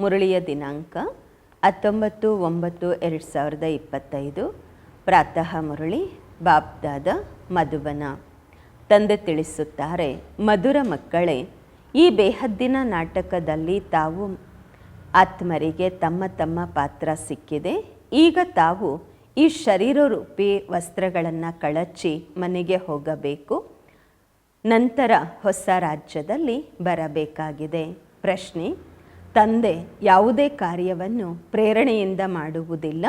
ಮುರಳಿಯ ದಿನಾಂಕ ಹತ್ತೊಂಬತ್ತು ಒಂಬತ್ತು ಎರಡು ಸಾವಿರದ ಇಪ್ಪತ್ತೈದು. ಪ್ರಾತಃ ಮುರಳಿ ಬಾಬ್ದಾದ ಮಧುಬನ. ತಂದೆ ತಿಳಿಸುತ್ತಾರೆ, ಮಧುರ ಮಕ್ಕಳೇ, ಈ ಬೇಹದ್ದಿನ ನಾಟಕದಲ್ಲಿ ತಾವು ಆತ್ಮರಿಗೆ ತಮ್ಮ ತಮ್ಮ ಪಾತ್ರ ಸಿಕ್ಕಿದೆ. ಈಗ ತಾವು ಈ ಶರೀರ ರೂಪಿ ವಸ್ತ್ರಗಳನ್ನು ಕಳಚಿ ಮನೆಗೆ ಹೋಗಬೇಕು. ನಂತರ ಹೊಸ ರಾಜ್ಯದಲ್ಲಿ ಬರಬೇಕಾಗಿದೆ. ಪ್ರಶ್ನೆ ತಂದೆ ಯಾವುದೇ ಕಾರ್ಯವನ್ನು ಪ್ರೇರಣೆಯಿಂದ ಮಾಡುವುದಿಲ್ಲ,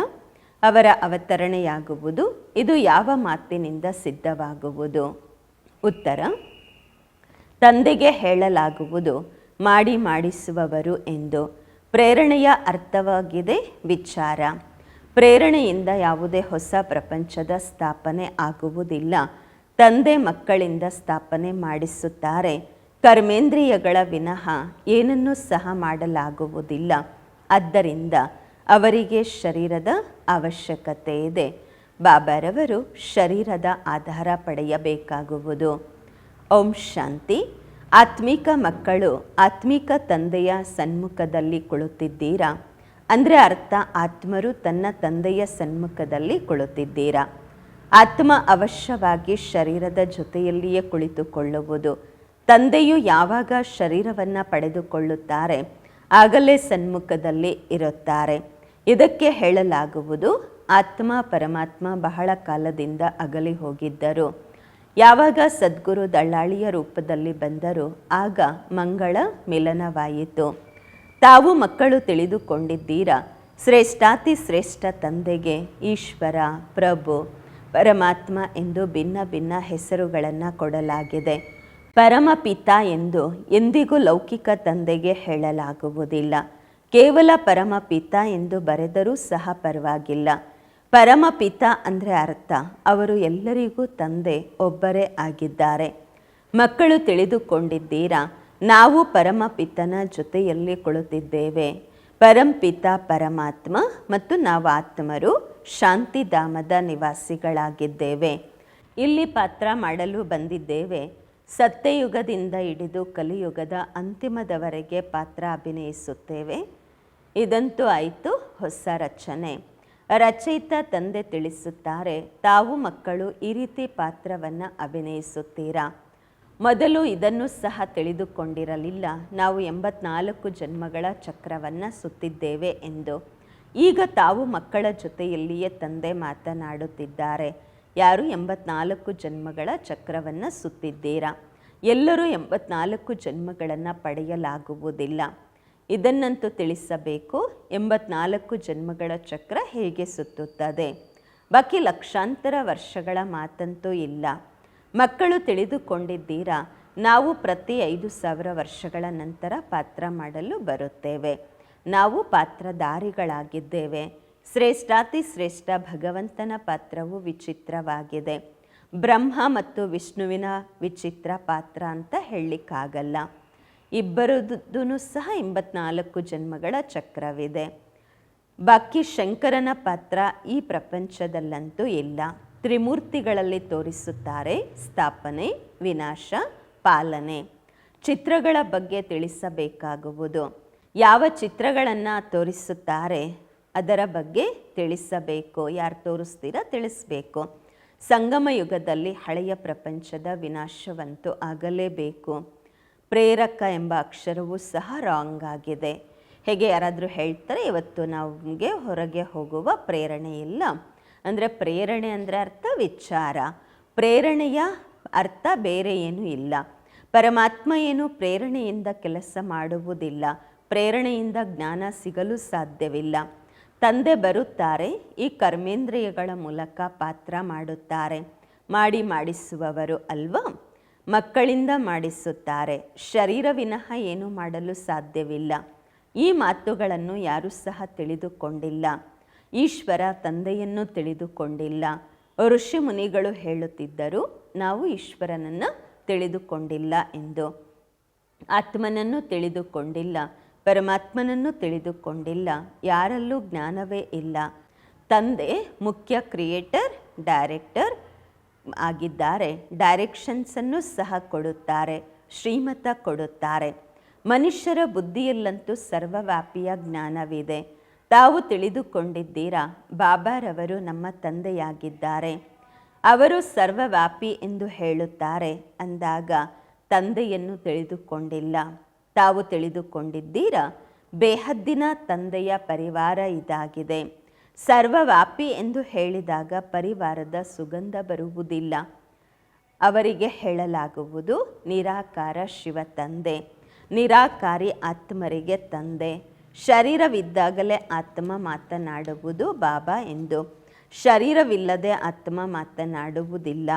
ಅವರ ಅವತರಣೆಯಾಗುವುದು, ಇದು ಯಾವ ಮಾತಿನಿಂದ ಸಿದ್ಧವಾಗುವುದು? ಉತ್ತರ, ತಂದೆಗೆ ಹೇಳಲಾಗುವುದು, ಮಾಡಿ ಮಾಡಿಸುವವರು ಎಂದು. ಪ್ರೇರಣೆಯ ಅರ್ಥವಾಗಿದೆ ವಿಚಾರ. ಪ್ರೇರಣೆಯಿಂದ ಯಾವುದೇ ಹೊಸ ಪ್ರಪಂಚದ ಸ್ಥಾಪನೆ ಆಗುವುದಿಲ್ಲ. ತಂದೆ ಮಕ್ಕಳಿಂದ ಸ್ಥಾಪನೆ ಮಾಡಿಸುತ್ತಾರೆ. ಕರ್ಮೇಂದ್ರಿಯಗಳ ವಿನಃ ಏನನ್ನೂ ಸಹ ಮಾಡಲಾಗುವುದಿಲ್ಲ. ಆದ್ದರಿಂದ ಅವರಿಗೆ ಶರೀರದ ಅವಶ್ಯಕತೆ ಇದೆ. ಬಾಬಾರವರು ಶರೀರದ ಆಧಾರ ಪಡೆಯಬೇಕಾಗುವುದು. ಓಂ ಶಾಂತಿ. ಆತ್ಮಿಕ ಮಕ್ಕಳು ಆತ್ಮಿಕ ತಂದೆಯ ಸನ್ಮುಖದಲ್ಲಿ ಕುಳಿತಿದ್ದೀರಾ? ಅಂದರೆ ಅರ್ಥ ಆತ್ಮರು ತನ್ನ ತಂದೆಯ ಸನ್ಮುಖದಲ್ಲಿ ಕುಳಿತಿದ್ದೀರಾ? ಆತ್ಮ ಅವಶ್ಯವಾಗಿ ಶರೀರದ ಜೊತೆಯಲ್ಲಿಯೇ ಕುಳಿತುಕೊಳ್ಳುವುದು ತಂದೆಯು ಯಾವಾಗ ಶರೀರವನ್ನು ಪಡೆದುಕೊಳ್ಳುತ್ತಾರೆ, ಆಗಲೇ ಸನ್ಮುಖದಲ್ಲಿ ಇರುತ್ತಾರೆ. ಇದಕ್ಕೆ ಹೇಳಲಾಗುವುದು, ಆತ್ಮ ಪರಮಾತ್ಮ ಬಹಳ ಕಾಲದಿಂದ ಅಗಲಿ ಹೋಗಿದ್ದರು. ಯಾವಾಗ ಸದ್ಗುರು ದಳ್ಳಾಳಿಯ ರೂಪದಲ್ಲಿ ಬಂದರು, ಆಗ ಮಂಗಳ ಮಿಲನವಾಯಿತು. ತಾವು ಮಕ್ಕಳು ತಿಳಿದುಕೊಂಡಿದ್ದೀರಾ, ಶ್ರೇಷ್ಠಾತಿ ಶ್ರೇಷ್ಠ ತಂದೆಗೆ ಈಶ್ವರ, ಪ್ರಭು, ಪರಮಾತ್ಮ ಎಂದು ಭಿನ್ನ ಭಿನ್ನ ಹೆಸರುಗಳನ್ನು ಕೊಡಲಾಗಿದೆ. ಪರಮಪಿತ ಎಂದು ಎಂದಿಗೂ ಲೌಕಿಕ ತಂದೆಗೆ ಹೇಳಲಾಗುವುದಿಲ್ಲ. ಕೇವಲ ಪರಮಪಿತ ಎಂದು ಬರೆದರೂ ಸಹ ಪರವಾಗಿಲ್ಲ. ಪರಮಪಿತ ಅಂದರೆ ಅರ್ಥ, ಅವರು ಎಲ್ಲರಿಗೂ ತಂದೆ, ಒಬ್ಬರೇ ಆಗಿದ್ದಾರೆ. ಮಕ್ಕಳು ತಿಳಿದುಕೊಂಡಿದ್ದೀರಾ? ನಾವು ಪರಮಪಿತನ ಜೊತೆಯಲ್ಲಿ ಕುಳಿತಿದ್ದೇವೆ. ಪರಂಪಿತ ಪರಮಾತ್ಮ ಮತ್ತು ನಾವು ಆತ್ಮರು, ಶಾಂತಿಧಾಮದ ನಿವಾಸಿಗಳಾಗಿದ್ದೇವೆ. ಇಲ್ಲಿ ಪಾತ್ರ ಮಾಡಲು ಬಂದಿದ್ದೇವೆ. ಸತ್ಯಯುಗದಿಂದ ಹಿಡಿದು ಕಲಿಯುಗದ ಅಂತಿಮದವರೆಗೆ ಪಾತ್ರ ಅಭಿನಯಿಸುತ್ತೇವೆ. ಇದಂತೂ ಆಯಿತು ಹೊಸ ರಚನೆ. ರಚಯಿತ ತಂದೆ ತಿಳಿಸುತ್ತಾರೆ, ತಾವು ಮಕ್ಕಳು ಈ ರೀತಿ ಪಾತ್ರವನ್ನು ಅಭಿನಯಿಸುತ್ತೀರಾ? ಮೊದಲು ಇದನ್ನು ಸಹ ತಿಳಿದುಕೊಂಡಿರಲಿಲ್ಲ. ನಾವು ಎಂಬತ್ನಾಲ್ಕು ಜನ್ಮಗಳ ಚಕ್ರವನ್ನು ಸುತ್ತಿದ್ದೇವೆ ಎಂದು. ಈಗ ತಾವು ಮಕ್ಕಳ ಜೊತೆಯಲ್ಲಿಯೇ ತಂದೆ ಮಾತನಾಡುತ್ತಿದ್ದಾರೆ. ಯಾರು ಎಂಬತ್ನಾಲ್ಕು ಜನ್ಮಗಳ ಚಕ್ರವನ್ನು ಸುತ್ತಿದ್ದೀರಾ? ಎಲ್ಲರೂ ಎಂಬತ್ನಾಲ್ಕು ಜನ್ಮಗಳನ್ನು ಪಡೆಯಲಾಗುವುದಿಲ್ಲ. ಇದನ್ನಂತೂ ತಿಳಿಸಬೇಕು, ಎಂಬತ್ನಾಲ್ಕು ಜನ್ಮಗಳ ಚಕ್ರ ಹೇಗೆ ಸುತ್ತುತ್ತದೆ? ಬಾಕಿ ಲಕ್ಷಾಂತರ ವರ್ಷಗಳ ಮಾತಂತೂ ಇಲ್ಲ. ಮಕ್ಕಳು ತಿಳಿದುಕೊಂಡಿದ್ದೀರಾ? ನಾವು ಪ್ರತಿ ಐದು ಸಾವಿರ ವರ್ಷಗಳ ನಂತರ ಪಾತ್ರ ಮಾಡಲು ಬರುತ್ತೇವೆ. ನಾವು ಪಾತ್ರಧಾರಿಗಳಾಗಿದ್ದೇವೆ. ಶ್ರೇಷ್ಠಾತಿ ಶ್ರೇಷ್ಠ ಭಗವಂತನ ಪಾತ್ರವು ವಿಚಿತ್ರವಾಗಿದೆ. ಬ್ರಹ್ಮ ಮತ್ತು ವಿಷ್ಣುವಿನ ವಿಚಿತ್ರ ಪಾತ್ರ ಅಂತ ಹೇಳಲಿಕ್ಕಾಗಲ್ಲ. ಇಬ್ಬರದ್ದು ಸಹ ಎಂಬತ್ನಾಲ್ಕು ಜನ್ಮಗಳ ಚಕ್ರವಿದೆ. ಬಾಕಿ ಶಂಕರನ ಪಾತ್ರ ಈ ಪ್ರಪಂಚದಲ್ಲಂತೂ ಇಲ್ಲ. ತ್ರಿಮೂರ್ತಿಗಳಲ್ಲಿ ತೋರಿಸುತ್ತಾರೆ ಸ್ಥಾಪನೆ, ವಿನಾಶ, ಪಾಲನೆ. ಚಿತ್ರಗಳ ಬಗ್ಗೆ ತಿಳಿಸಬೇಕಾಗುವುದು. ಯಾವ ಚಿತ್ರಗಳನ್ನು ತೋರಿಸುತ್ತಾರೆ ಅದರ ಬಗ್ಗೆ ತಿಳಿಸಬೇಕು. ಯಾರು ತೋರಿಸ್ತೀರಾ ತಿಳಿಸ್ಬೇಕು. ಸಂಗಮ ಯುಗದಲ್ಲಿ ಹಳೆಯ ಪ್ರಪಂಚದ ವಿನಾಶವಂತೂ ಆಗಲೇಬೇಕು. ಪ್ರೇರಕ ಎಂಬ ಅಕ್ಷರವು ಸಹ ರಾಂಗ್ ಆಗಿದೆ. ಹೇಗೆ ಯಾರಾದರೂ ಹೇಳ್ತಾರೆ, ಇವತ್ತು ನಮಗೆ ಹೊರಗೆ ಹೋಗುವ ಪ್ರೇರಣೆ ಇಲ್ಲ. ಅಂದರೆ ಪ್ರೇರಣೆ ಅಂದರೆ ಅರ್ಥ ವಿಚಾರ. ಪ್ರೇರಣೆಯ ಅರ್ಥ ಬೇರೆ ಏನೂ ಇಲ್ಲ. ಪರಮಾತ್ಮ ಏನು ಪ್ರೇರಣೆಯಿಂದ ಕೆಲಸ ಮಾಡುವುದಿಲ್ಲ. ಪ್ರೇರಣೆಯಿಂದ ಜ್ಞಾನ ಸಿಗಲು ಸಾಧ್ಯವಿಲ್ಲ. ತಂದೆ ಬರುತ್ತಾರೆ, ಈ ಕರ್ಮೇಂದ್ರಿಯಗಳ ಮೂಲಕ ಪಾತ್ರ ಮಾಡುತ್ತಾರೆ. ಮಾಡಿ ಮಾಡಿಸುವವರು ಅಲ್ವಾ? ಮಕ್ಕಳಿಂದ ಮಾಡಿಸುತ್ತಾರೆ. ಶರೀರ ವಿನಃ ಏನು ಮಾಡಲು ಸಾಧ್ಯವಿಲ್ಲ. ಈ ಮಾತುಗಳನ್ನು ಯಾರೂ ಸಹ ತಿಳಿದುಕೊಂಡಿಲ್ಲ. ಈಶ್ವರ ತಂದೆಯನ್ನು ತಿಳಿದುಕೊಂಡಿಲ್ಲ. ಋಷಿ ಮುನಿಗಳು ಹೇಳುತ್ತಿದ್ದರು, ನಾವು ಈಶ್ವರನನ್ನು ತಿಳಿದುಕೊಂಡಿಲ್ಲ ಎಂದು. ಆತ್ಮನನ್ನು ತಿಳಿದುಕೊಂಡಿಲ್ಲ. ಪರಮಾತ್ಮನನ್ನು ತಿಳಿದುಕೊಂಡಿಲ್ಲ. ಯಾರಲ್ಲೂ ಜ್ಞಾನವೇ ಇಲ್ಲ. ತಂದೆ, ಮುಖ್ಯ ಕ್ರಿಯೇಟರ್, ಡೈರೆಕ್ಟರ್ ಆಗಿದ್ದಾರೆ. ಡೈರೆಕ್ಷನ್ಸನ್ನು ಸಹ ಕೊಡುತ್ತಾರೆ, ಶ್ರೀಮತ ಕೊಡುತ್ತಾರೆ. ಮನುಷ್ಯರ ಬುದ್ಧಿಯಲ್ಲಂತೂ ಸರ್ವವ್ಯಾಪಿಯ ಜ್ಞಾನವಿದೆ. ತಾವು ತಿಳಿದುಕೊಂಡಿದ್ದೀರಾ, ಬಾಬಾರವರು ನಮ್ಮ ತಂದೆಯಾಗಿದ್ದಾರೆ. ಅವರು ಸರ್ವವ್ಯಾಪಿ ಎಂದು ಹೇಳುತ್ತಾರೆ, ಅಂದಾಗ ತಂದೆಯನ್ನು ತಿಳಿದುಕೊಂಡಿಲ್ಲ. ತಾವು ತಿಳಿದುಕೊಂಡಿದ್ದೀರಾ? ಬೇಹದ್ದಿನ ತಂದೆಯ ಪರಿವಾರ ಇದಾಗಿದೆ. ಸರ್ವವ್ಯಾಪಿ ಎಂದು ಹೇಳಿದಾಗ ಪರಿವಾರದ ಸುಗಂಧ ಬರುವುದಿಲ್ಲ. ಅವರಿಗೆ ಹೇಳಲಾಗುವುದು, ನಿರಾಕಾರ ಶಿವ ತಂದೆ, ನಿರಾಕಾರಿ ಆತ್ಮರಿಗೆ ತಂದೆ. ಶರೀರವಿದ್ದಾಗಲೇ ಆತ್ಮ ಮಾತನಾಡುವುದು ಬಾಬಾ ಎಂದು. ಶರೀರವಿಲ್ಲದೆ ಆತ್ಮ ಮಾತನಾಡುವುದಿಲ್ಲ.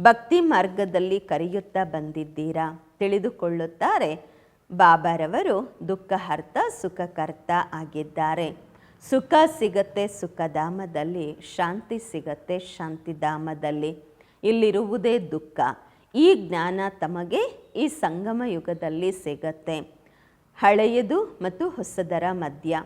ಭಕ್ತಿ ಮಾರ್ಗದಲ್ಲಿ ಕರೆಯುತ್ತಾ ಬಂದಿದ್ದೀರಾ? ತಿಳಿದುಕೊಳ್ಳುತ್ತಾರೆ. ಬಾಬಾರವರು ದುಃಖಹರ್ತ, ಸುಖಕರ್ತ ಆಗಿದ್ದಾರೆ. ಸುಖ ಸಿಗತ್ತೆ, ಸುಖಧಾಮದಲ್ಲಿ, ಶಾಂತಿ ಸಿಗತ್ತೆ, ಶಾಂತಿಧಾಮದಲ್ಲಿ. ಇಲ್ಲಿರುವುದೇ ದುಃಖ. ಈ ಜ್ಞಾನ ತಮಗೆ ಈ ಸಂಗಮ ಯುಗದಲ್ಲಿ ಸಿಗತ್ತೆ. ಹಳೆಯದು ಮತ್ತು ಹೊಸದರ ಮಧ್ಯ.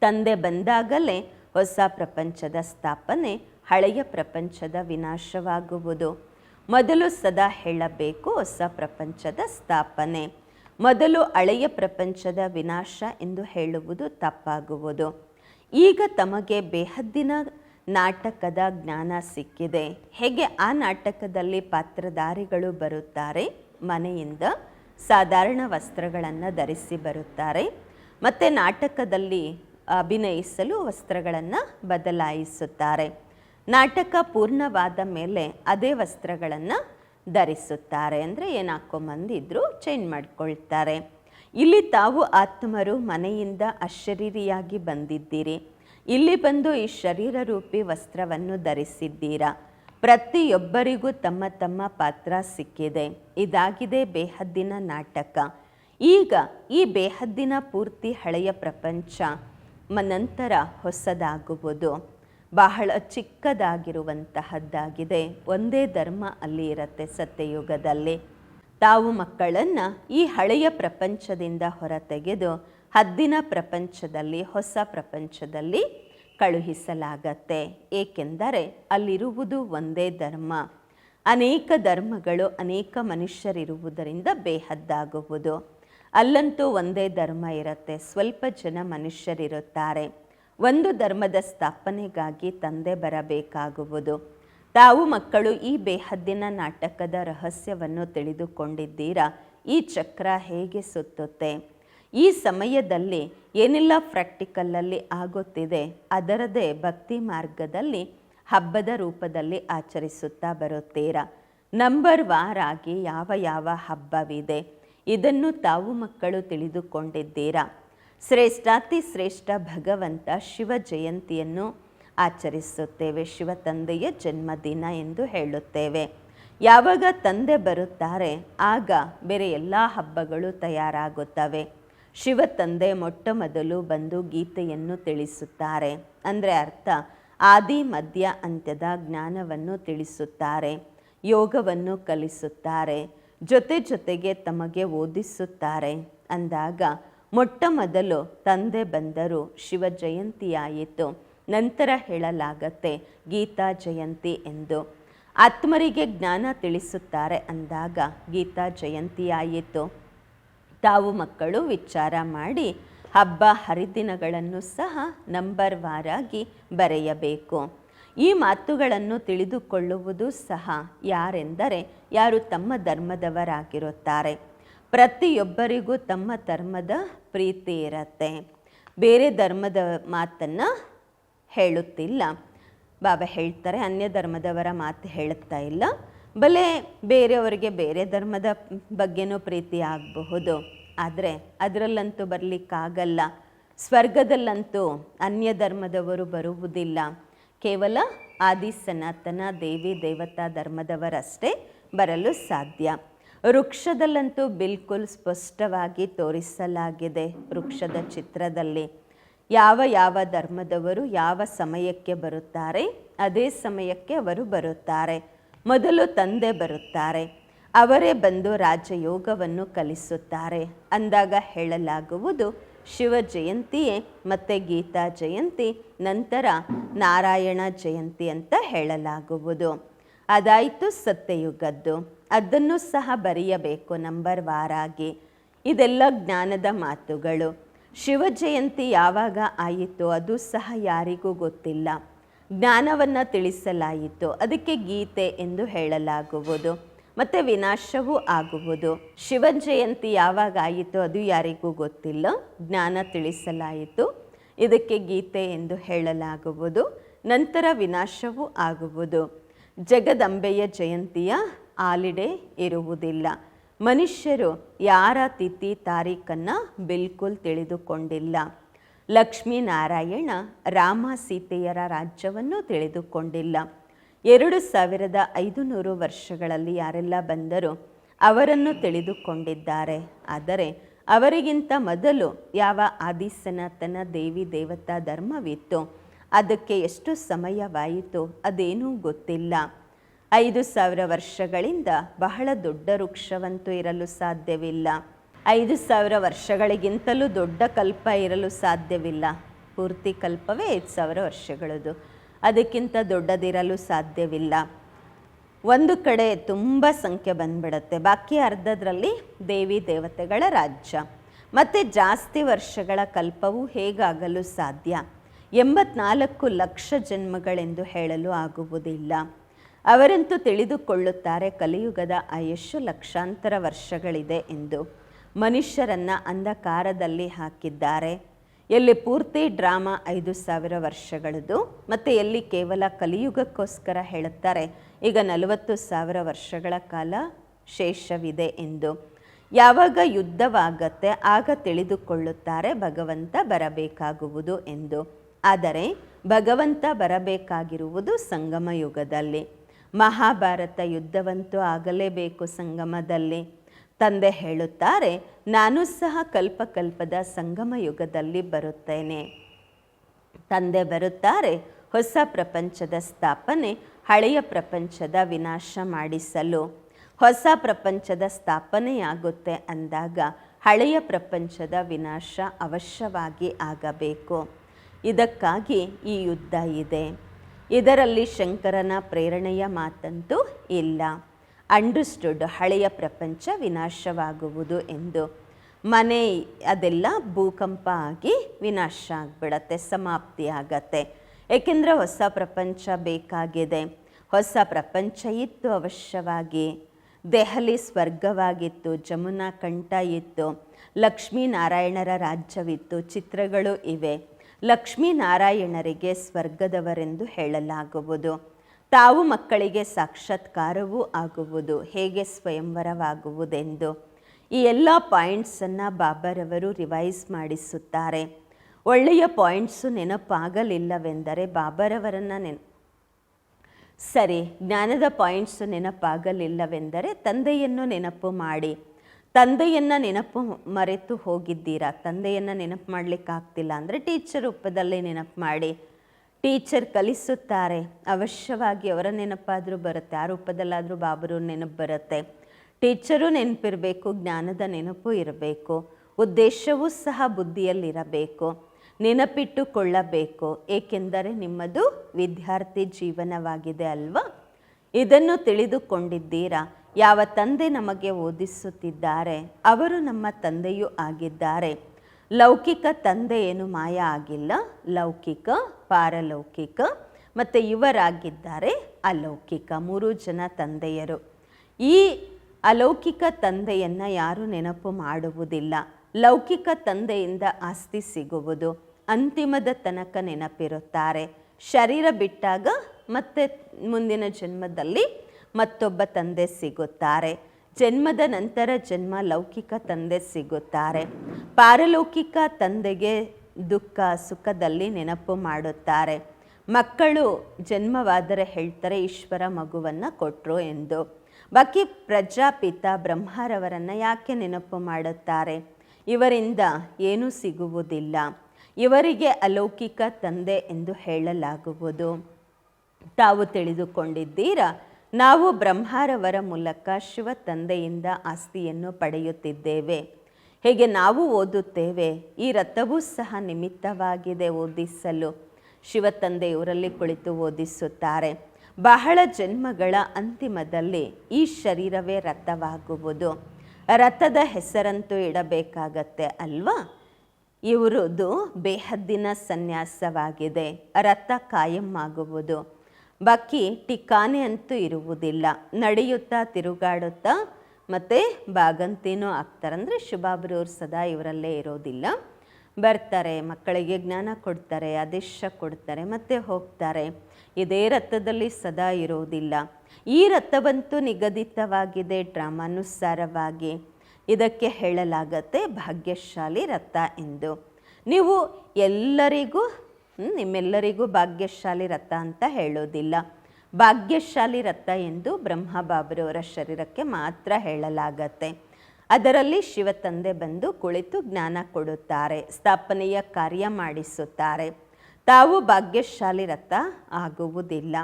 ತಂದೆ ಬಂದಾಗಲೇ ಹೊಸ ಪ್ರಪಂಚದ ಸ್ಥಾಪನೆ, ಹಳೆಯ ಪ್ರಪಂಚದ ವಿನಾಶವಾಗುವುದು. ಮೊದಲು ಸದಾ ಹೇಳಬೇಕು ಹೊಸ ಪ್ರಪಂಚದ ಸ್ಥಾಪನೆ. ಮೊದಲು ಹಳೆಯ ಪ್ರಪಂಚದ ವಿನಾಶ ಎಂದು ಹೇಳುವುದು ತಪ್ಪಾಗುವುದು. ಈಗ ತಮಗೆ ಬೇಹದ್ದಿನ ನಾಟಕದ ಜ್ಞಾನ ಸಿಕ್ಕಿದೆ. ಹೇಗೆ ಆ ನಾಟಕದಲ್ಲಿ ಪಾತ್ರಧಾರಿಗಳು ಬರುತ್ತಾರೆ? ಮನೆಯಿಂದ ಸಾಧಾರಣ ವಸ್ತ್ರಗಳನ್ನು ಧರಿಸಿ ಬರುತ್ತಾರೆ. ಮತ್ತು ನಾಟಕದಲ್ಲಿ ಅಭಿನಯಿಸಲು ವಸ್ತ್ರಗಳನ್ನು ಬದಲಾಯಿಸುತ್ತಾರೆ. ನಾಟಕ ಪೂರ್ಣವಾದ ಮೇಲೆ ಅದೇ ವಸ್ತ್ರಗಳನ್ನು ಧರಿಸುತ್ತಾರೆ ಅಂದರೆ ಏನಾಕೋ ಮಂದಿ ಇದ್ದರೂ ಚೇಂಜ್ ಮಾಡಿಕೊಳ್ತಾರೆ. ಇಲ್ಲಿ ತಾವು ಆತ್ಮರು ಮನೆಯಿಂದ ಅಶರೀರಿಯಾಗಿ ಬಂದಿದ್ದೀರಿ. ಇಲ್ಲಿ ಬಂದು ಈ ಶರೀರ ರೂಪಿ ವಸ್ತ್ರವನ್ನು ಧರಿಸಿದ್ದೀರಾ. ಪ್ರತಿಯೊಬ್ಬರಿಗೂ ತಮ್ಮ ತಮ್ಮ ಪಾತ್ರ ಸಿಕ್ಕಿದೆ. ಇದಾಗಿದೆ ಬೇಹದ್ದಿನ ನಾಟಕ. ಈಗ ಈ ಬೇಹದ್ದಿನ ಪೂರ್ತಿ ಹಳೆಯ ಪ್ರಪಂಚ ನಂತರ ಹೊಸದಾಗುವುದು. ಬಹಳ ಚಿಕ್ಕದಾಗಿರುವಂತಹದ್ದಾಗಿದೆ. ಒಂದೇ ಧರ್ಮ ಅಲ್ಲಿ ಇರುತ್ತೆ ಸತ್ಯಯುಗದಲ್ಲಿ. ತಾವು ಮಕ್ಕಳನ್ನು ಈ ಹಳೆಯ ಪ್ರಪಂಚದಿಂದ ಹೊರತೆಗೆದು ಹದ್ದಿನ ಪ್ರಪಂಚದಲ್ಲಿ, ಹೊಸ ಪ್ರಪಂಚದಲ್ಲಿ ಕಳುಹಿಸಲಾಗತ್ತೆ. ಏಕೆಂದರೆ ಅಲ್ಲಿರುವುದು ಒಂದೇ ಧರ್ಮ. ಅನೇಕ ಧರ್ಮಗಳು ಅನೇಕ ಮನುಷ್ಯರಿರುವುದರಿಂದ ಬೇಹದ್ದಾಗುವುದು. ಅಲ್ಲಂತೂ ಒಂದೇ ಧರ್ಮ ಇರುತ್ತೆ. ಸ್ವಲ್ಪ ಜನ ಮನುಷ್ಯರಿರುತ್ತಾರೆ. ಒಂದು ಧರ್ಮದ ಸ್ಥಾಪನೆಗಾಗಿ ತಂದೆ ಬರಬೇಕಾಗುವುದು. ತಾವು ಮಕ್ಕಳು ಈ ಬೇಹದ್ದಿನ ನಾಟಕದ ರಹಸ್ಯವನ್ನು ತಿಳಿದುಕೊಂಡಿದ್ದೀರಾ? ಈ ಚಕ್ರ ಹೇಗೆ ಸುತ್ತುತ್ತೆ? ಈ ಸಮಯದಲ್ಲಿ ಏನೆಲ್ಲ ಪ್ರಾಕ್ಟಿಕಲ್ಲಲ್ಲಿ ಆಗುತ್ತಿದೆ? ಅದರದೇ ಭಕ್ತಿ ಮಾರ್ಗದಲ್ಲಿ ಹಬ್ಬದ ರೂಪದಲ್ಲಿ ಆಚರಿಸುತ್ತಾ ಬರುತ್ತೀರಾ? ನಂಬರ್ ವಾರ್ ಆಗಿ ಯಾವ ಯಾವ ಹಬ್ಬವಿದೆ? ಇದನ್ನು ತಾವು ಮಕ್ಕಳು ತಿಳಿದುಕೊಂಡಿದ್ದೀರಾ? ಶ್ರೇಷ್ಠಾತಿ ಶ್ರೇಷ್ಠ ಭಗವಂತ ಶಿವ ಜಯಂತಿಯನ್ನು ಆಚರಿಸುತ್ತೇವೆ. ಶಿವ ತಂದೆಯ ಜನ್ಮದಿನ ಎಂದು ಹೇಳುತ್ತೇವೆ. ಯಾವಾಗ ತಂದೆ ಬರುತ್ತಾರೆ, ಆಗ ಬೇರೆ ಎಲ್ಲ ಹಬ್ಬಗಳು ತಯಾರಾಗುತ್ತವೆ. ಶಿವ ತಂದೆ ಮೊಟ್ಟ ಮೊದಲು ಬಂದು ಗೀತೆಯನ್ನು ತಿಳಿಸುತ್ತಾರೆ. ಅಂದರೆ ಅರ್ಥ, ಆದಿ, ಮಧ್ಯ, ಅಂತ್ಯದ ಜ್ಞಾನವನ್ನು ತಿಳಿಸುತ್ತಾರೆ. ಯೋಗವನ್ನು ಕಲಿಸುತ್ತಾರೆ. ಜೊತೆ ಜೊತೆಗೆ ತಮಗೆ ಓದಿಸುತ್ತಾರೆ. ಅಂದಾಗ ಮೊಟ್ಟ ಮೊದಲು ತಂದೆ ಬಂದರು ಶಿವ ಜಯಂತಿಯಾಯಿತು. ನಂತರ ಹೇಳಲಾಗತ್ತೆ, ಗೀತಾ ಜಯಂತಿ ಎಂದು. ಆತ್ಮರಿಗೆ ಜ್ಞಾನ ತಿಳಿಸುತ್ತಾರೆ ಅಂದಾಗ ಗೀತಾ ಜಯಂತಿಯಾಯಿತು. ತಾವು ಮಕ್ಕಳು ವಿಚಾರ ಮಾಡಿ ಹಬ್ಬ ಹರಿದಿನಗಳನ್ನು ಸಹ ನಂಬರ್ ವಾರಾಗಿ ಬರೆಯಬೇಕು. ಈ ಮಾತುಗಳನ್ನು ತಿಳಿದುಕೊಳ್ಳುವುದು ಸಹ ಯಾರೆಂದರೆ ಯಾರು ತಮ್ಮ ಧರ್ಮದವರಾಗಿರುತ್ತಾರೆ. ಪ್ರತಿಯೊಬ್ಬರಿಗೂ ತಮ್ಮ ಧರ್ಮದ ಪ್ರೀತಿ ಇರತ್ತೆ. ಬೇರೆ ಧರ್ಮದ ಮಾತನ್ನು ಹೇಳುತ್ತಿಲ್ಲ. ಬಾಬಾ ಹೇಳ್ತಾರೆ, ಅನ್ಯ ಧರ್ಮದವರ ಮಾತು ಹೇಳುತ್ತಾ ಇಲ್ಲ. ಬಲೆ ಬೇರೆಯವರಿಗೆ ಬೇರೆ ಧರ್ಮದ ಬಗ್ಗೆನೂ ಪ್ರೀತಿ ಆಗಬಹುದು. ಆದರೆ ಅದರಲ್ಲಂತೂ ಬರಲಿಕ್ಕಾಗಲ್ಲ. ಸ್ವರ್ಗದಲ್ಲಂತೂ ಅನ್ಯ ಧರ್ಮದವರು ಬರುವುದಿಲ್ಲ. ಕೇವಲ ಆದಿ ಸನಾತನ ದೇವಿ ದೇವತಾ ಧರ್ಮದವರಷ್ಟೇ ಬರಲು ಸಾಧ್ಯ. ವೃಕ್ಷದಲ್ಲಂತೂ ಬಿಲ್ಕುಲ್ ಸ್ಪಷ್ಟವಾಗಿ ತೋರಿಸಲಾಗಿದೆ ವೃಕ್ಷದ ಚಿತ್ರದಲ್ಲಿ. ಯಾವ ಯಾವ ಧರ್ಮದವರು ಯಾವ ಸಮಯಕ್ಕೆ ಬರುತ್ತಾರೆ, ಅದೇ ಸಮಯಕ್ಕೆ ಅವರು ಬರುತ್ತಾರೆ. ಮೊದಲು ತಂದೆ ಬರುತ್ತಾರೆ, ಅವರೇ ಬಂದು ರಾಜಯೋಗವನ್ನು ಕಲಿಸುತ್ತಾರೆ. ಅಂದಾಗ ಹೇಳಲಾಗುವುದು, ಶಿವ ಜಯಂತಿಯೇ ಮತ್ತು ಗೀತಾ ಜಯಂತಿ, ನಂತರ ನಾರಾಯಣ ಜಯಂತಿ ಅಂತ ಹೇಳಲಾಗುವುದು. ಅದಾಯಿತು ಸತ್ಯಯುಗದ್ದು. ಅದನ್ನು ಸಹ ಬರೆಯಬೇಕು ನಂಬರ್ ವಾರಾಗಿ. ಇದೆಲ್ಲ ಜ್ಞಾನದ ಮಾತುಗಳು. ಶಿವ ಜಯಂತಿ ಯಾವಾಗ ಆಯಿತು ಅದು ಸಹ ಯಾರಿಗೂ ಗೊತ್ತಿಲ್ಲ. ಜ್ಞಾನವನ್ನು ತಿಳಿಸಲಾಯಿತು. ಅದಕ್ಕೆ ಗೀತೆ ಎಂದು ಹೇಳಲಾಗುವುದು. ಮತ್ತು ವಿನಾಶವೂ ಆಗುವುದು. ಶಿವ ಜಯಂತಿ ಯಾವಾಗ ಆಯಿತು ಅದು ಯಾರಿಗೂ ಗೊತ್ತಿಲ್ಲ. ಜ್ಞಾನ ತಿಳಿಸಲಾಯಿತು. ಇದಕ್ಕೆ ಗೀತೆ ಎಂದು ಹೇಳಲಾಗುವುದು. ನಂತರ ವಿನಾಶವೂ ಆಗುವುದು. ಜಗದಂಬೆಯ ಜಯಂತಿಯ ಆಲಿಡೆ ಇರುವುದಿಲ್ಲ. ಮನುಷ್ಯರು ಯಾರ ತಿಥಿ ತಾರೀಖನ್ನು ಬಿಲ್ಕುಲ್ ತಿಳಿದುಕೊಂಡಿಲ್ಲ. ಲಕ್ಷ್ಮೀನಾರಾಯಣ ರಾಮ ಸೀತೆಯರ ರಾಜ್ಯವನ್ನು ತಿಳಿದುಕೊಂಡಿಲ್ಲ. ಎರಡು ಸಾವಿರದ ಐದು ನೂರು ವರ್ಷಗಳಲ್ಲಿ ಯಾರೆಲ್ಲ ಬಂದರೂ ಅವರನ್ನು ತಿಳಿದುಕೊಂಡಿದ್ದಾರೆ. ಆದರೆ ಅವರಿಗಿಂತ ಮೊದಲು ಯಾವ ಆದಿಸನಾತನ ದೇವಿ ದೇವತಾ ಧರ್ಮವಿತ್ತು? ಅದಕ್ಕೆ ಎಷ್ಟು ಸಮಯವಾಯಿತು ಅದೇನೂ ಗೊತ್ತಿಲ್ಲ. ಐದು ಸಾವಿರ ವರ್ಷಗಳಿಂದ ಬಹಳ ದೊಡ್ಡ ವೃಕ್ಷವಂತೂ ಇರಲು ಸಾಧ್ಯವಿಲ್ಲ. ಐದು ಸಾವಿರ ವರ್ಷಗಳಿಗಿಂತಲೂ ದೊಡ್ಡ ಕಲ್ಪ ಇರಲು ಸಾಧ್ಯವಿಲ್ಲ. ಪೂರ್ತಿ ಕಲ್ಪವೇ ಐದು ಸಾವಿರ ವರ್ಷಗಳದು. ಅದಕ್ಕಿಂತ ದೊಡ್ಡದಿರಲು ಸಾಧ್ಯವಿಲ್ಲ. ಒಂದು ಕಡೆ ತುಂಬ ಸಂಖ್ಯೆ ಬಂದ್ಬಿಡುತ್ತೆ. ಬಾಕಿ ಅರ್ಧದ್ರಲ್ಲಿ ದೇವಿ ದೇವತೆಗಳ ರಾಜ್ಯ. ಮತ್ತು ಜಾಸ್ತಿ ವರ್ಷಗಳ ಕಲ್ಪವು ಹೇಗಾಗಲು ಸಾಧ್ಯ? ಎಂಬತ್ನಾಲ್ಕು ಲಕ್ಷ ಜನ್ಮಗಳೆಂದು ಹೇಳಲು ಆಗುವುದಿಲ್ಲ. ಅವರಂತೂ ತಿಳಿದುಕೊಳ್ಳುತ್ತಾರೆ ಕಲಿಯುಗದ ಆಯುಷ್ಯು ಲಕ್ಷಾಂತರ ವರ್ಷಗಳಿದೆ ಎಂದು ಮನುಷ್ಯರನ್ನು ಅಂಧಕಾರದಲ್ಲಿ ಹಾಕಿದ್ದಾರೆ. ಎಲ್ಲಿ ಪೂರ್ತಿ ಡ್ರಾಮಾ ಐದು ಸಾವಿರ ವರ್ಷಗಳದು, ಮತ್ತು ಎಲ್ಲಿ ಕೇವಲ ಕಲಿಯುಗಕ್ಕೋಸ್ಕರ ಹೇಳುತ್ತಾರೆ, ಈಗ ನಲವತ್ತು ಸಾವಿರ ವರ್ಷಗಳ ಕಾಲ ಶೇಷವಿದೆ ಎಂದು. ಯಾವಾಗ ಯುದ್ಧವಾಗತ್ತೆ, ಆಗ ತಿಳಿದುಕೊಳ್ಳುತ್ತಾರೆ ಭಗವಂತ ಬರಬೇಕಾಗುವುದು ಎಂದು. ಆದರೆ ಭಗವಂತ ಬರಬೇಕಾಗಿರುವುದು ಸಂಗಮ ಯುಗದಲ್ಲಿ. ಮಹಾಭಾರತ ಯುದ್ಧವಂತೂ ಆಗಲೇಬೇಕು ಸಂಗಮದಲ್ಲಿ. ತಂದೆ ಹೇಳುತ್ತಾರೆ, ನಾನು ಸಹ ಕಲ್ಪಕಲ್ಪದ ಸಂಗಮ ಯುಗದಲ್ಲಿ ಬರುತ್ತೇನೆ. ತಂದೆ ಬರುತ್ತಾರೆ, ಹೊಸ ಪ್ರಪಂಚದ ಸ್ಥಾಪನೆ ಹಳೆಯ ಪ್ರಪಂಚದ ವಿನಾಶ ಮಾಡಿಸಲು. ಹೊಸ ಪ್ರಪಂಚದ ಸ್ಥಾಪನೆಯಾಗುತ್ತೆ ಅಂದಾಗ ಹಳೆಯ ಪ್ರಪಂಚದ ವಿನಾಶ ಅವಶ್ಯವಾಗಿ ಆಗಬೇಕು. ಇದಕ್ಕಾಗಿ ಈ ಯುದ್ಧ ಇದೆ. ಇದರಲ್ಲಿ ಶಂಕರನ ಪ್ರೇರಣೆಯ ಮಾತಂತೂ ಇಲ್ಲ. ಅಂಡರ್ಸ್ಟುಡ್ ಹಳೆಯ ಪ್ರಪಂಚ ವಿನಾಶವಾಗುವುದು ಎಂದು. ಮನೆ ಅದೆಲ್ಲ ಭೂಕಂಪ ಆಗಿ ವಿನಾಶ ಆಗಿಬಿಡತ್ತೆ, ಸಮಾಪ್ತಿ ಆಗತ್ತೆ. ಏಕೆಂದರೆ ಹೊಸ ಪ್ರಪಂಚ ಬೇಕಾಗಿದೆ. ಹೊಸ ಪ್ರಪಂಚ ಇತ್ತು ಅವಶ್ಯವಾಗಿ. ದೆಹಲಿ ಸ್ವರ್ಗವಾಗಿತ್ತು, ಜಮುನಾ ಕಂಠ ಇತ್ತು, ಲಕ್ಷ್ಮೀನಾರಾಯಣರ ರಾಜ್ಯವಿತ್ತು, ಚಿತ್ರಗಳು ಇವೆ. ಲಕ್ಷ್ಮೀನಾರಾಯಣರಿಗೆ ಸ್ವರ್ಗದವರೆಂದು ಹೇಳಲಾಗುವುದು. ತಾವು ಮಕ್ಕಳಿಗೆ ಸಾಕ್ಷಾತ್ಕಾರವೂ ಆಗುವುದು, ಹೇಗೆ ಸ್ವಯಂವರವಾಗುವುದೆಂದು. ಈ ಎಲ್ಲ ಪಾಯಿಂಟ್ಸನ್ನು ಬಾಬಾರವರು ರಿವೈಸ್ ಮಾಡಿಸುತ್ತಾರೆ. ಒಳ್ಳೆಯ ಪಾಯಿಂಟ್ಸು ನೆನಪಾಗಲಿಲ್ಲವೆಂದರೆ ಬಾಬಾರವರನ್ನು ನೆನ್, ಸರಿ, ಜ್ಞಾನದ ಪಾಯಿಂಟ್ಸು ನೆನಪಾಗಲಿಲ್ಲವೆಂದರೆ ತಂದೆಯನ್ನು ನೆನಪು ಮಾಡಿ. ತಂದೆಯನ್ನು ನೆನಪು ಮರೆತು ಹೋಗಿದ್ದೀರಾ? ತಂದೆಯನ್ನು ನೆನಪು ಮಾಡಲಿಕ್ಕಾಗ್ತಿಲ್ಲ ಅಂದರೆ ಟೀಚರ್ ರೂಪದಲ್ಲಿ ನೆನಪು ಮಾಡಿ. ಟೀಚರ್ ಕಲಿಸುತ್ತಾರೆ. ಅವಶ್ಯವಾಗಿ ಅವರ ನೆನಪಾದರೂ ಬರುತ್ತೆ, ಆ ರೂಪದಲ್ಲಾದರೂ ಬಾಬರು ನೆನಪು ಬರುತ್ತೆ. ಟೀಚರು ನೆನಪಿರಬೇಕು, ಜ್ಞಾನದ ನೆನಪು ಇರಬೇಕು. ಉದ್ದೇಶವೂ ಸಹ ಬುದ್ಧಿಯಲ್ಲಿರಬೇಕು. ನೆನಪಿಟ್ಟುಕೊಳ್ಳಬೇಕು. ಏಕೆಂದರೆ ನಿಮ್ಮದು ವಿದ್ಯಾರ್ಥಿ ಜೀವನವಾಗಿದೆ ಅಲ್ವಾ? ಇದನ್ನು ತಿಳಿದುಕೊಂಡಿದ್ದೀರಾ? ಯಾವ ತಂದೆ ನಮಗೆ ಓದಿಸುತ್ತಿದ್ದಾರೆ, ಅವರು ನಮ್ಮ ತಂದೆಯೂ ಆಗಿದ್ದಾರೆ. ಲೌಕಿಕ ತಂದೆ ಏನು ಮಾಯ ಆಗಿಲ್ಲ, ಲೌಕಿಕ, ಪಾರಲೌಕಿಕ, ಮತ್ತು ಇವರಾಗಿದ್ದಾರೆ ಅಲೌಕಿಕ, ಮೂರು ಜನ ತಂದೆಯರು. ಈ ಅಲೌಕಿಕ ತಂದೆಯನ್ನು ಯಾರೂ ನೆನಪು ಮಾಡುವುದಿಲ್ಲ. ಲೌಕಿಕ ತಂದೆಯಿಂದ ಆಸ್ತಿ ಸಿಗುವುದು, ಅಂತಿಮದ ತನಕ ನೆನಪಿರುತ್ತಾರೆ. ಶರೀರ ಬಿಟ್ಟಾಗ ಮತ್ತೆ ಮುಂದಿನ ಜನ್ಮದಲ್ಲಿ ಮತ್ತೊಬ್ಬ ತಂದೆ ಸಿಗುತ್ತಾರೆ. ಜನ್ಮದ ನಂತರ ಜನ್ಮ ಲೌಕಿಕ ತಂದೆ ಸಿಗುತ್ತಾರೆ. ಪಾರಲೌಕಿಕ ತಂದೆಗೆ ದುಃಖ ಸುಖದಲ್ಲಿ ನೆನಪು ಮಾಡುತ್ತಾರೆ. ಮಕ್ಕಳು ಜನ್ಮವಾದರೆ ಹೇಳ್ತಾರೆ, ಈಶ್ವರ ಮಗುವನ್ನು ಕೊಟ್ಟರು ಎಂದು. ಬಾಕಿ ಪ್ರಜಾಪಿತ ಬ್ರಹ್ಮರವರನ್ನು ಯಾಕೆ ನೆನಪು ಮಾಡುತ್ತಾರೆ? ಇವರಿಂದ ಏನೂ ಸಿಗುವುದಿಲ್ಲ. ಇವರಿಗೆ ಅಲೌಕಿಕ ತಂದೆ ಎಂದು ಹೇಳಲಾಗುವುದು. ತಾವು ತಿಳಿದುಕೊಂಡಿದ್ದೀರಾ? ನಾವು ಬ್ರಹ್ಮಾರವರ ಮೂಲಕ ಶಿವ ತಂದೆಯಿಂದ ಆಸ್ತಿಯನ್ನು ಪಡೆಯುತ್ತಿದ್ದೇವೆ. ಹೇಗೆ ನಾವು ಓದುತ್ತೇವೆ? ಈ ರಥವೂ ಸಹ ನಿಮಿತ್ತವಾಗಿದೆ ಓದಿಸಲು. ಶಿವ ತಂದೆಯವರಲ್ಲಿ ಕುಳಿತು ಓದಿಸುತ್ತಾರೆ. ಬಹಳ ಜನ್ಮಗಳ ಅಂತಿಮದಲ್ಲಿ ಈ ಶರೀರವೇ ರಥವಾಗುವುದು. ರಥದ ಹೆಸರಂತೂ ಇಡಬೇಕಾಗತ್ತೆ ಅಲ್ವಾ? ಇವರದು ಬೇಹದ್ದಿನ ಸನ್ಯಾಸವಾಗಿದೆ. ರಥ ಕಾಯಂ ಆಗುವುದು. ಬಾಕಿ ಟಿಕ್ಕಾನೆ ಅಂತೂ ಇರುವುದಿಲ್ಲ. ನಡೆಯುತ್ತಾ, ತಿರುಗಾಡುತ್ತಾ, ಮತ್ತು ಬಾಗಂತಿನೂ ಆಗ್ತಾರೆ. ಅಂದರೆ ಶುಭಾಬ್ರವ್ರು ಸದಾ ಇವರಲ್ಲೇ ಇರೋದಿಲ್ಲ. ಬರ್ತಾರೆ, ಮಕ್ಕಳಿಗೆ ಜ್ಞಾನ ಕೊಡ್ತಾರೆ, ಆದೇಶ ಕೊಡ್ತಾರೆ, ಮತ್ತೆ ಹೋಗ್ತಾರೆ. ಇದೇ ರಥದಲ್ಲಿ ಸದಾ ಇರೋದಿಲ್ಲ ಈ ರಥವಂತೂ ನಿಗದಿತವಾಗಿದೆ ಡ್ರಾಮಾನುಸಾರವಾಗಿ ಇದಕ್ಕೆ ಹೇಳಲಾಗತ್ತೆ, ಭಾಗ್ಯಶಾಲಿ ರಥ ಎಂದು. ನೀವು ಎಲ್ಲರಿಗೂ ನಿಮ್ಮೆಲ್ಲರಿಗೂ ಭಾಗ್ಯಶಾಲಿ ರಥ ಅಂತ ಹೇಳೋದಿಲ್ಲ. ಭಾಗ್ಯಶಾಲಿ ರಥ ಎಂದು ಬ್ರಹ್ಮ ಬ್ರಹ್ಮಬಾಬರವರ ಶರೀರಕ್ಕೆ ಮಾತ್ರ ಹೇಳಲಾಗತ್ತೆ. ಅದರಲ್ಲಿ ಶಿವತಂದೆ ಬಂದು ಕುಳಿತು ಜ್ಞಾನ ಕೊಡುತ್ತಾರೆ, ಸ್ಥಾಪನೆಯ ಕಾರ್ಯ ಮಾಡಿಸುತ್ತಾರೆ. ತಾವು ಭಾಗ್ಯಶಾಲಿ ರಥ ಆಗುವುದಿಲ್ಲ.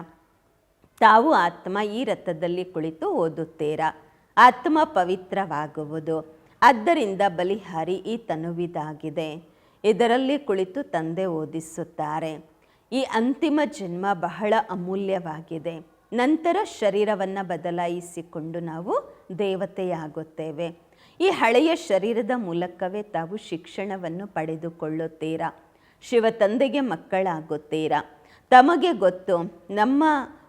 ತಾವು ಆತ್ಮ ಈ ರಥದಲ್ಲಿ ಕುಳಿತು ಓದುತ್ತೀರಾ? ಆತ್ಮ ಪವಿತ್ರವಾಗುವುದು. ಆದ್ದರಿಂದ ಬಲಿಹಾರಿ ಈ ತನುವಿದಾಗಿದೆ. ಇದರಲ್ಲಿ ಕುಳಿತು ತಂದೆ ಓದಿಸುತ್ತಾರೆ. ಈ ಅಂತಿಮ ಜನ್ಮ ಬಹಳ ಅಮೂಲ್ಯವಾಗಿದೆ. ನಂತರ ಶರೀರವನ್ನು ಬದಲಾಯಿಸಿಕೊಂಡು ನಾವು ದೇವತೆಯಾಗುತ್ತೇವೆ. ಈ ಹಳೆಯ ಶರೀರದ ಮೂಲಕವೇ ತಾವು ಶಿಕ್ಷಣವನ್ನು ಪಡೆದುಕೊಳ್ಳುತ್ತೀರಾ? ಶಿವ ತಂದೆಗೆ ಮಕ್ಕಳಾಗುತ್ತೀರಾ? ತಮಗೆ ಗೊತ್ತು, ನಮ್ಮ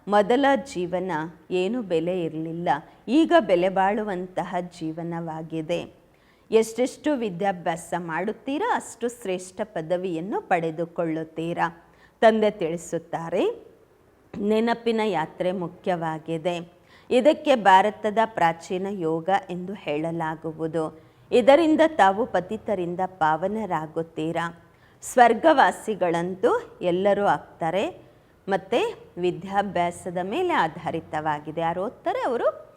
ಮೊದಲ ಜೀವನ ಏನು ಬೆಲೆ ಇರಲಿಲ್ಲ. ಈಗ ಬೆಲೆ ಬಾಳುವಂತಹ ಜೀವನವಾಗಿದೆ. ಎಷ್ಟೆಷ್ಟು ವಿದ್ಯಾಭ್ಯಾಸ ಮಾಡುತ್ತೀರಾ, ಅಷ್ಟು ಶ್ರೇಷ್ಠ ಪದವಿಯನ್ನು ಪಡೆದುಕೊಳ್ಳುತ್ತೀರಾ? ತಂದೆ ತಿಳಿಸುತ್ತಾರೆ, ನೆನಪಿನ ಯಾತ್ರೆ ಮುಖ್ಯವಾಗಿದೆ. ಇದಕ್ಕೆ ಭಾರತದ ಪ್ರಾಚೀನ ಯೋಗ ಎಂದು ಹೇಳಲಾಗುವುದು. ಇದರಿಂದ ತಾವು ಪತಿತರಿಂದ ಪಾವನರಾಗುತ್ತೀರಾ? ಸ್ವರ್ಗವಾಸಿಗಳಂತೂ ಎಲ್ಲರೂ ಆಗ್ತಾರೆ, ಮತ್ತು ವಿದ್ಯಾಭ್ಯಾಸದ ಮೇಲೆ ಆಧಾರಿತವಾಗಿದೆ. ಯಾರು ಓದ್ತಾರೆ ಅವರು?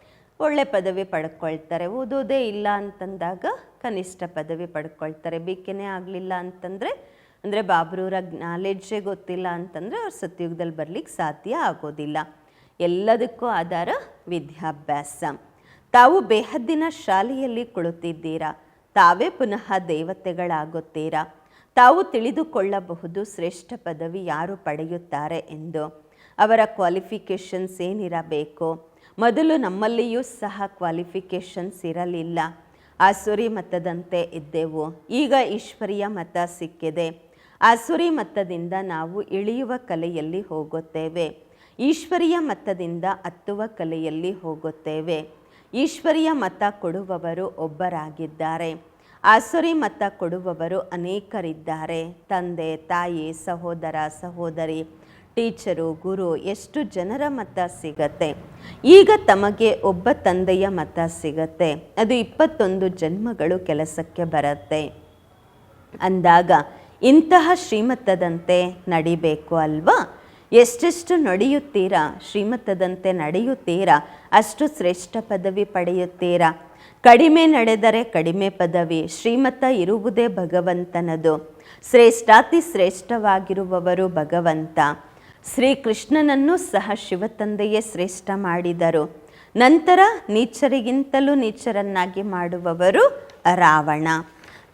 ಒಳ್ಳೆ ಪದವಿ ಪಡ್ಕೊಳ್ತಾರೆ, ಓದೋದೇ ಇಲ್ಲ ಅಂತಂದಾಗ ಕನಿಷ್ಠ ಪದವಿ ಪಡ್ಕೊಳ್ತಾರೆ. ಬೇಕೆನೇ ಆಗಲಿಲ್ಲ ಅಂತಂದರೆ, ಅಂದರೆ ಬಾಬ್ರೂರ ನಾಲೆಡ್ಜೇ ಗೊತ್ತಿಲ್ಲ ಅಂತಂದರೆ ಅವ್ರು ಸತ್ಯುಗದಲ್ಲಿ ಬರಲಿಕ್ಕೆ ಸಾಧ್ಯ ಆಗೋದಿಲ್ಲ. ಎಲ್ಲದಕ್ಕೂ ಆಧಾರ ವಿದ್ಯಾಭ್ಯಾಸ. ತಾವು ಬೇಹದ್ದಿನ ಶಾಲೆಯಲ್ಲಿ ಕುಳಿತಿದ್ದೀರಾ? ತಾವೇ ಪುನಃ ದೇವತೆಗಳಾಗುತ್ತೀರಾ? ತಾವು ತಿಳಿದುಕೊಳ್ಳಬಹುದು ಶ್ರೇಷ್ಠ ಪದವಿ ಯಾರು ಪಡೆಯುತ್ತಾರೆ ಎಂದು. ಅವರ ಕ್ವಾಲಿಫಿಕೇಷನ್ಸ್ ಏನಿರಬೇಕು? ಮೊದಲು ನಮ್ಮಲ್ಲಿಯೂ ಸಹ ಕ್ವಾಲಿಫಿಕೇಷನ್ಸ್ ಇರಲಿಲ್ಲ. ಆಸುರಿ ಮತದಂತೆ ಇದ್ದೆವು. ಈಗ ಈಶ್ವರಿಯ ಮತ ಸಿಕ್ಕಿದೆ. ಆಸುರಿ ಮತದಿಂದ ನಾವು ಇಳಿಯುವ ಕಲೆಯಲ್ಲಿ ಹೋಗುತ್ತೇವೆ. ಈಶ್ವರಿಯ ಮತದಿಂದ ಹತ್ತುವ ಕಲೆಯಲ್ಲಿ ಹೋಗುತ್ತೇವೆ. ಈಶ್ವರಿಯ ಮತ ಕೊಡುವವರು ಒಬ್ಬರಾಗಿದ್ದಾರೆ. ಆಸುರಿ ಮತ ಕೊಡುವವರು ಅನೇಕರಿದ್ದಾರೆ. ತಂದೆ, ತಾಯಿ, ಸಹೋದರ, ಸಹೋದರಿ ಟೀಚರು, ಗುರು, ಎಷ್ಟು ಜನರ ಮತ ಸಿಗತ್ತೆ? ಈಗ ತಮಗೆ ಒಬ್ಬ ತಂದೆಯ ಮತ ಸಿಗತ್ತೆ. ಅದು ಇಪ್ಪತ್ತೊಂದು ಜನ್ಮಗಳು ಕೆಲಸಕ್ಕೆ ಬರುತ್ತೆ. ಅಂದಾಗ ಇಂತಹ ಶ್ರೀಮತದಂತೆ ನಡಿಬೇಕು ಅಲ್ವಾ? ಎಷ್ಟೆಷ್ಟು ನಡೆಯುತ್ತೀರಾ? ಶ್ರೀಮತದಂತೆ ನಡೆಯುತ್ತೀರಾ? ಅಷ್ಟು ಶ್ರೇಷ್ಠ ಪದವಿ ಪಡೆಯುತ್ತೀರಾ? ಕಡಿಮೆ ನಡೆದರೆ ಕಡಿಮೆ ಪದವಿ ಶ್ರೀಮತ ಇರುವುದೇ ಭಗವಂತನದು. ಶ್ರೇಷ್ಠಾತಿ ಶ್ರೇಷ್ಠವಾಗಿರುವವರು ಭಗವಂತ. ಶ್ರೀಕೃಷ್ಣನನ್ನು ಸಹ ಶಿವತಂದೆಯೇ ಶ್ರೇಷ್ಠ ಮಾಡಿದರು. ನಂತರ ನೀಚರಿಗಿಂತಲೂ ನೀಚರನ್ನಾಗಿ ಮಾಡುವವರು ರಾವಣ.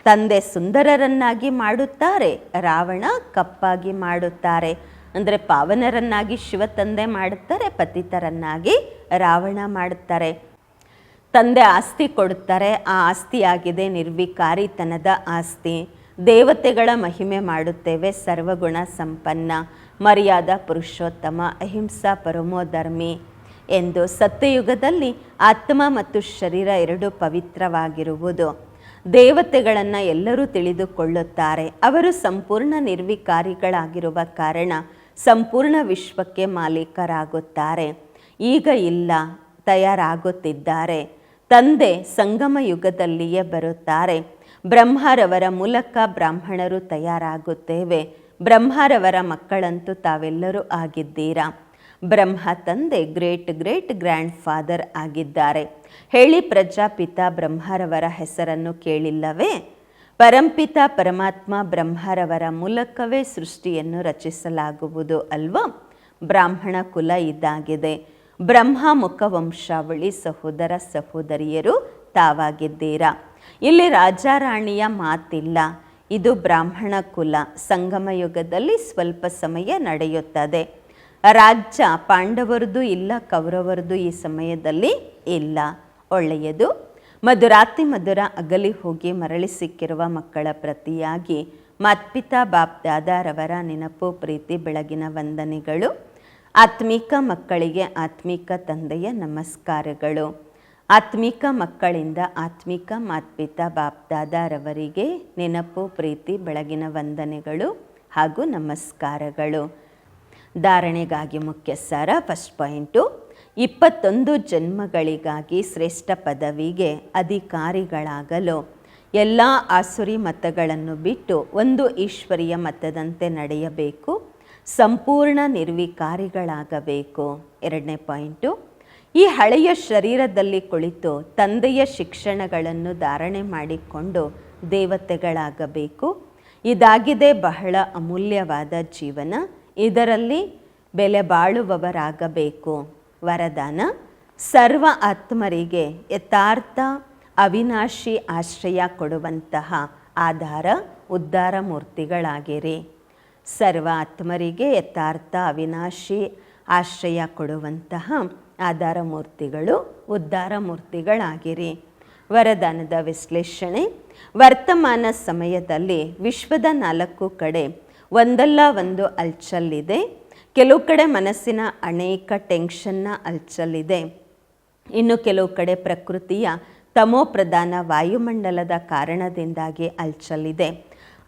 ತಂದೆ ಸುಂದರರನ್ನಾಗಿ ಮಾಡುತ್ತಾರೆ, ರಾವಣ ಕಪ್ಪಾಗಿ ಮಾಡುತ್ತಾರೆ. ಅಂದರೆ ಪಾವನರನ್ನಾಗಿ ಶಿವ ತಂದೆ ಮಾಡುತ್ತಾರೆ, ಪತಿತರನ್ನಾಗಿ ರಾವಣ ಮಾಡುತ್ತಾರೆ. ತಂದೆ ಆಸ್ತಿ ಕೊಡುತ್ತಾರೆ, ಆ ಆಸ್ತಿಯಾಗಿದೆ ನಿರ್ವಿಕಾರಿತನದ ಆಸ್ತಿ. ದೇವತೆಗಳ ಮಹಿಮೆ ಮಾಡುತ್ತೇವೆ, ಸರ್ವಗುಣ ಸಂಪನ್ನ. ಮರ್ಯಾದ, ಪುರುಷೋತ್ತಮ, ಅಹಿಂಸಾ ಪರಮೋಧರ್ಮಿ ಎಂದು ಸತ್ಯಯುಗದಲ್ಲಿ ಆತ್ಮ ಮತ್ತು ಶರೀರ ಎರಡು ಪವಿತ್ರವಾಗಿರುವುದು. ದೇವತೆಗಳನ್ನು ಎಲ್ಲರೂ ತಿಳಿದುಕೊಳ್ಳುತ್ತಾರೆ. ಅವರು ಸಂಪೂರ್ಣ ನಿರ್ವಿಕಾರಿಗಳಾಗಿರುವ ಕಾರಣ ಸಂಪೂರ್ಣ ವಿಶ್ವಕ್ಕೆ ಮಾಲೀಕರಾಗುತ್ತಾರೆ. ಈಗ ಇಲ್ಲ, ತಯಾರಾಗುತ್ತಿದ್ದಾರೆ. ತಂದೆ ಸಂಗಮ ಯುಗದಲ್ಲಿಯೇ ಬರುತ್ತಾರೆ. ಬ್ರಹ್ಮರವರ ಮೂಲಕ ಬ್ರಾಹ್ಮಣರು ತಯಾರಾಗುತ್ತೇವೆ. ಬ್ರಹ್ಮರವರ ಮಕ್ಕಳಂತೂ ತಾವೆಲ್ಲರೂ ಆಗಿದ್ದೀರಾ? ಬ್ರಹ್ಮ ತಂದೆ ಗ್ರೇಟ್ ಗ್ರೇಟ್ ಗ್ರ್ಯಾಂಡ್ ಫಾದರ್ ಆಗಿದ್ದಾರೆ. ಹೇಳಿ ಪ್ರಜಾಪಿತ ಬ್ರಹ್ಮರವರ ಹೆಸರನ್ನು ಕೇಳಿಲ್ಲವೇ? ಪರಂಪಿತ ಪರಮಾತ್ಮ ಬ್ರಹ್ಮರವರ ಮೂಲಕವೇ ಸೃಷ್ಟಿಯನ್ನು ರಚಿಸಲಾಗುವುದು ಅಲ್ವಾ? ಬ್ರಾಹ್ಮಣ ಕುಲ ಇದಾಗಿದೆ. ಬ್ರಹ್ಮ ಮುಖ ವಂಶಾವಳಿ ಸಹೋದರ ಸಹೋದರಿಯರು ತಾವಾಗಿದ್ದೀರಾ? ಇಲ್ಲಿ ರಾಜಾರಾಣಿಯ ಮಾತಿಲ್ಲ. ಇದು ಬ್ರಾಹ್ಮಣ ಕುಲ. ಸಂಗಮ ಯುಗದಲ್ಲಿ ಸ್ವಲ್ಪ ಸಮಯ ನಡೆಯುತ್ತದೆ. ರಾಜ್ಯ ಪಾಂಡವರದು ಇಲ್ಲ, ಕೌರವರದು ಈ ಸಮಯದಲ್ಲಿ ಇಲ್ಲ. ಒಳ್ಳೆಯದು. ಮಧುರಾತಿ ಮಧುರ ಅಗಲಿ ಹೋಗಿ ಮರಳಿ ಸಿಕ್ಕಿರುವ ಮಕ್ಕಳ ಪ್ರತಿಯಾಗಿ ಮಾತ್ಪಿತಾ ಬಾಪ್ ದಾದಾರವರ ನೆನಪು, ಪ್ರೀತಿ, ಬೆಳಗಿನ ವಂದನೆಗಳು. ಆತ್ಮಿಕ ಮಕ್ಕಳಿಗೆ ಆತ್ಮಿಕ ತಂದೆಯ ನಮಸ್ಕಾರಗಳು. ಆತ್ಮಿಕ ಮಕ್ಕಳಿಂದ ಆತ್ಮಿಕ ಮಾತ್ಪಿತ ಬಾಪ್ ದಾದಾರವರಿಗೆ ನೆನಪು, ಪ್ರೀತಿ, ಬೆಳಗಿನ ವಂದನೆಗಳು ಹಾಗೂ ನಮಸ್ಕಾರಗಳು. ಧಾರಣೆಗಾಗಿ ಮುಖ್ಯ ಸಾರ ಫಸ್ಟ್ ಪಾಯಿಂಟು, ಇಪ್ಪತ್ತೊಂದು ಜನ್ಮಗಳಿಗಾಗಿ ಶ್ರೇಷ್ಠ ಪದವಿಗೆ ಅಧಿಕಾರಿಗಳಾಗಲು. ಎಲ್ಲ ಆಸುರಿ ಮತಗಳನ್ನು ಬಿಟ್ಟು ಒಂದು ಈಶ್ವರಿಯ ಮತದಂತೆ ನಡೆಯಬೇಕು, ಸಂಪೂರ್ಣ ನಿರ್ವಿಕಾರಿಗಳಾಗಬೇಕು. ಎರಡನೇ ಪಾಯಿಂಟು ಈ ಹಳೆಯ ಶರೀರದಲ್ಲಿ ಕುಳಿತು ತಂದೆಯ ಶಿಕ್ಷಣಗಳನ್ನು ಧಾರಣೆ ಮಾಡಿಕೊಂಡು ದೇವತೆಗಳಾಗಬೇಕು. ಇದಾಗಿದೆ ಬಹಳ ಅಮೂಲ್ಯವಾದ ಜೀವನ. ಇದರಲ್ಲಿ ಬೆಲೆ ಬಾಳುವವರಾಗಬೇಕು. ವರದಾನ, ಸರ್ವ ಆತ್ಮರಿಗೆ ಯಥಾರ್ಥ ಅವಿನಾಶಿ ಆಶ್ರಯ ಕೊಡುವಂತಹ ಆಧಾರ, ಉದ್ಧಾರ ಮೂರ್ತಿಗಳಾಗಿರಿ. ಸರ್ವ ಆತ್ಮರಿಗೆ ಯಥಾರ್ಥ ಅವಿನಾಶಿ ಆಶ್ರಯ ಕೊಡುವಂತಹ ಆಧಾರ ಮೂರ್ತಿಗಳು ಉದ್ಧಾರ ಮೂರ್ತಿಗಳಾಗಿರಿ ವರದಾನದ ವಿಶ್ಲೇಷಣೆ, ವರ್ತಮಾನ ಸಮಯದಲ್ಲಿ ವಿಶ್ವದ ನಾಲ್ಕು ಕಡೆ ಒಂದಲ್ಲ ಒಂದು ಅಲ್ಚಲ್ಲಿದೆ. ಕೆಲವು ಕಡೆ ಮನಸ್ಸಿನ ಅನೇಕ ಟೆನ್ಷನ್ನ ಅಲ್ಚಲ್ಲಿದೆ. ಇನ್ನು ಕೆಲವು ಕಡೆ ಪ್ರಕೃತಿಯ ತಮೋ ಪ್ರಧಾನ ವಾಯುಮಂಡಲದ ಕಾರಣದಿಂದಾಗಿ ಅಲ್ಚಲಿದೆ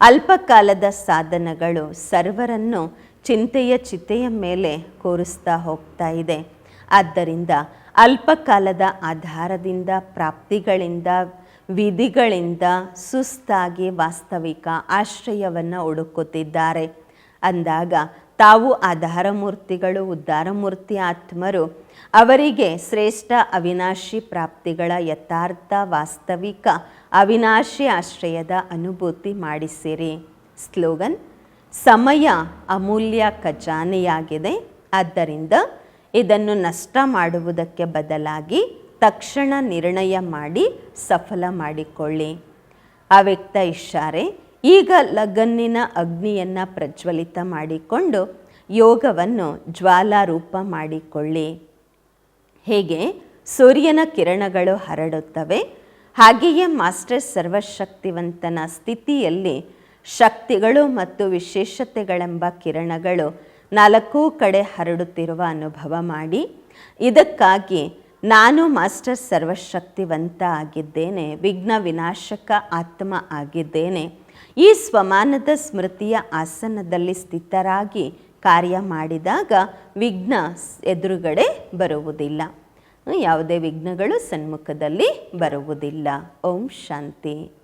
ಅಲ್ಪಕಾಲದ ಸಾಧನಗಳು ಸರ್ವರನ್ನು ಚಿಂತೆಯ ಚಿತೆಯ ಮೇಲೆ ಕೂರಿಸ್ತಾ ಹೋಗ್ತಾ ಇದೆ. ಆದ್ದರಿಂದ ಅಲ್ಪಕಾಲದ ಆಧಾರದಿಂದ, ಪ್ರಾಪ್ತಿಗಳಿಂದ, ವಿಧಿಗಳಿಂದ ಸುಸ್ತಾಗಿ ವಾಸ್ತವಿಕ ಆಶ್ರಯವನ್ನು ಹುಡುಕುತ್ತಿದ್ದಾರೆ. ಅಂದಾಗ ತಾವು ಆಧಾರ ಮೂರ್ತಿಗಳು ಉದ್ಧಾರ ಮೂರ್ತಿ ಆತ್ಮರು. ಅವರಿಗೆ ಶ್ರೇಷ್ಠ ಅವಿನಾಶಿ ಪ್ರಾಪ್ತಿಗಳ ಯಥಾರ್ಥ ವಾಸ್ತವಿಕ ಅವಿನಾಶಿ ಆಶ್ರಯದ ಅನುಭೂತಿ ಮಾಡಿಸಿರಿ. ಸ್ಲೋಗನ್, ಸಮಯ ಅಮೂಲ್ಯ ಖಜಾನೆಯಾಗಿದೆ. ಆದ್ದರಿಂದ ಇದನ್ನು ನಷ್ಟ ಮಾಡುವುದಕ್ಕೆ ಬದಲಾಗಿ ತಕ್ಷಣ ನಿರ್ಣಯ ಮಾಡಿ ಸಫಲ ಮಾಡಿಕೊಳ್ಳಿ. ಅವ್ಯಕ್ತ ಇಷ್ಟಾರೆ, ಈಗ ಲಗನ್ನಿನ ಅಗ್ನಿಯನ್ನು ಪ್ರಜ್ವಲಿತ ಮಾಡಿಕೊಂಡು ಯೋಗವನ್ನು ಜ್ವಾಲಾರೂಪ ಮಾಡಿಕೊಳ್ಳಿ. ಹೇಗೆ? ಸೂರ್ಯನ ಕಿರಣಗಳು ಹರಡುತ್ತವೆ. ಹಾಗೆಯೇ ಮಾಸ್ಟರ್ ಸರ್ವಶಕ್ತಿವಂತನ ಸ್ಥಿತಿಯಲ್ಲಿ ಶಕ್ತಿಗಳು ಮತ್ತು ವಿಶೇಷತೆಗಳೆಂಬ ಕಿರಣಗಳು ನಾಲ್ಕೂ ಕಡೆ ಹರಡುತ್ತಿರುವ ಅನುಭವ ಮಾಡಿ, ಇದಕ್ಕಾಗಿ ನಾನು ಮಾಸ್ಟರ್ ಸರ್ವಶಕ್ತಿವಂತ ಆಗಿದ್ದೇನೆ, ವಿಘ್ನ ವಿನಾಶಕ ಆತ್ಮ ಆಗಿದ್ದೇನೆ. ಈ ಸ್ವಮಾನದ ಸ್ಮೃತಿಯ ಆಸನದಲ್ಲಿ ಸ್ಥಿತರಾಗಿ ಕಾರ್ಯ ಮಾಡಿದಾಗ ವಿಘ್ನ ಎದುರುಗಡೆ ಬರುವುದಿಲ್ಲ. ಯಾವುದೇ ವಿಘ್ನಗಳು ಸನ್ಮುಖದಲ್ಲಿ ಬರುವುದಿಲ್ಲ. ಓಂ ಶಾಂತಿ.